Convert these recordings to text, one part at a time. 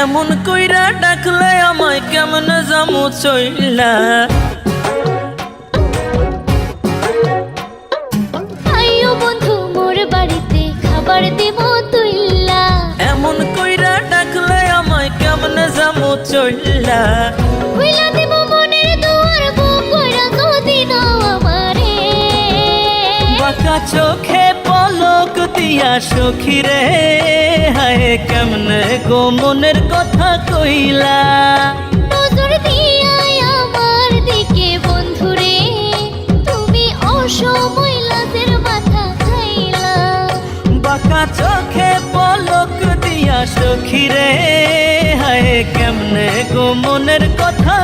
এমন কইরা ডাকলে আমায় কেমন জামু চইলা? আইও বন্ধু বাড়িতে এমন কইরা ডাকলে আমায় কেমন জামু চইলা? দিব চোখে পলক দিয়া সখী রে হায় কেমনে গো মনের কথা কইলা। নজর দিয়াই আমার দিকে বন্ধুরে তুমি অসময় লাজের মাথা খাইলা। বাঁকা চোখে পলক দিয়া সখী রে হায় কেমনে গো মনের কথা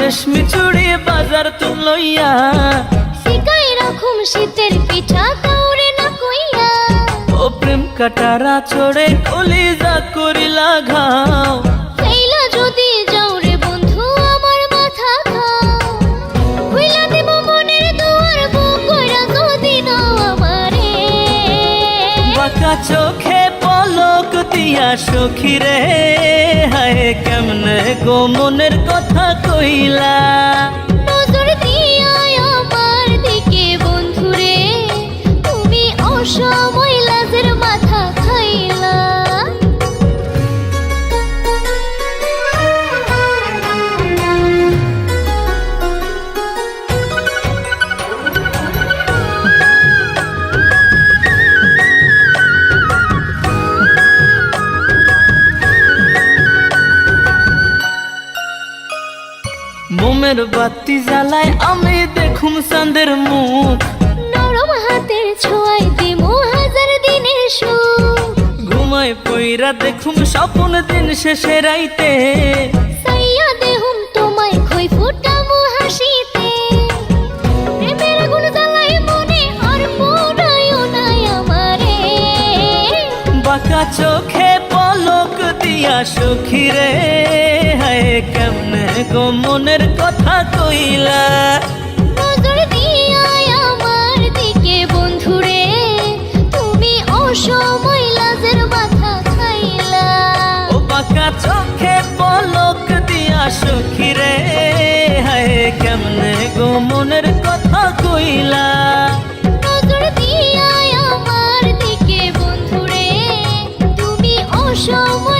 রেশমি চুড়ি বাজার তু লইয়া। শিকাই রাখুম শীতের পিঠা কাউরে না কইয়া। ও প্রেম কাটারা চড়ে কলিজা করিলা ঘাও। ফেইলা যদি যাও রে বন্ধু আমার মাথা খাও। হইলা দেব মনের দুয়ার বুক কইরা কদিন আমারে। বাঁকা চোখে দিয়া সখী রে হায় কেমনে গো মনের কথা কইলা। মোমের বাতি জ্বালায় আমি দেখুম চাঁদের মুখ। নরম হাতের ছোঁয়াই দিমু হাজার দিনের সুখ। ঘুমায় পইরা দেখুম স্বপ্ন দিন শেষে রাইতে। সাইয়া দেহুম তোমায় খই ফুটামু হাসিতে। প্রেমের মনে আর আমারে। বাঁকা চোখে পলক কইয়া সুখী রে হায় কেমনে গো মনের কথা কইলা? নজর দিয়া আমার দিকে বন্ধু রে তুমি অসময় লাজের মাথা খাইলা। ও পাকা চোখে পলক দিয়া সুখী রে হায় কেমনে গো মনের কথা কইলা? show